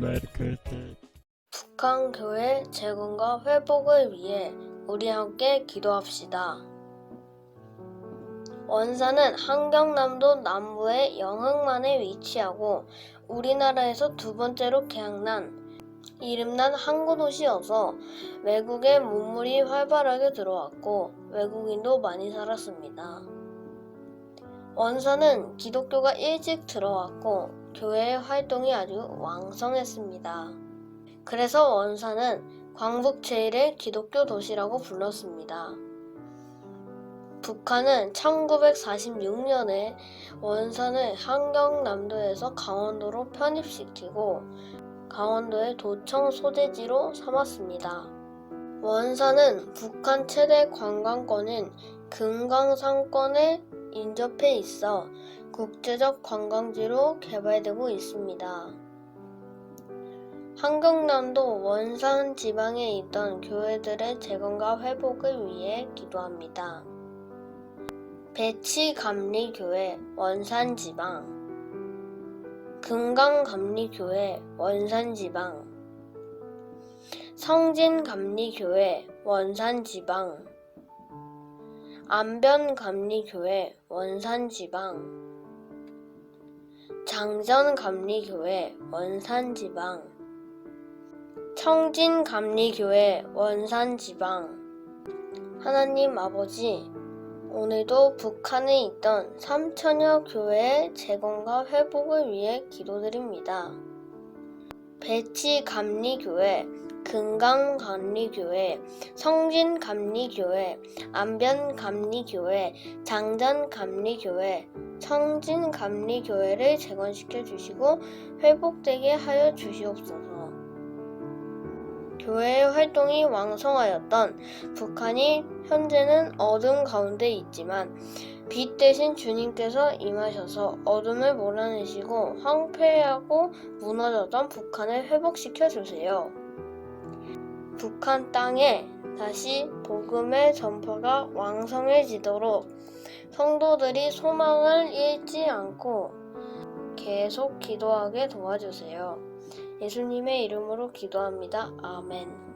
메르크테 북한 교회 재건과 회복을 위해 우리 함께 기도합시다. 원산은 한경남도 남부의 영흥만에 위치하고 우리나라에서 두 번째로 개항난 이름난 항구 도시여서 외국의 문물이 활발하게 들어왔고 외국인도 많이 살았습니다. 원산은 기독교가 일찍 들어왔고 교회의 활동이 아주 왕성했습니다. 그래서 원산은 광북 제1의 기독교 도시라고 불렀습니다. 북한은 1946년에 원산을 한경남도에서 강원도로 편입시키고 강원도의 도청 소재지로 삼았습니다. 원산은 북한 최대 관광권인 금강산권에 인접해 있어 국제적 관광지로 개발되고 있습니다. 한경남도 원산 지방에 있던 교회들의 재건과 회복을 위해 기도합니다. 배치감리교회 원산 지방 금강감리교회 원산 지방 성진감리교회 원산 지방 안변감리교회 원산 지방 장전감리교회 원산 지방 청진감리교회 원산지방 하나님 아버지 오늘도 북한에 있던 3천여 교회의 재건과 회복을 위해 기도드립니다. 배치감리교회, 금강감리교회, 성진감리교회, 안변감리교회, 장전감리교회, 청진감리교회를 재건시켜 주시고 회복되게 하여 주시옵소서. 교회의 활동이 왕성하였던 북한이 현재는 어둠 가운데 있지만 빛 대신 주님께서 임하셔서 어둠을 몰아내시고 황폐하고 무너졌던 북한을 회복시켜 주세요. 북한 땅에 다시 복음의 전파가 왕성해지도록 성도들이 소망을 잃지 않고 계속 기도하게 도와주세요. 예수님의 이름으로 기도합니다. 아멘.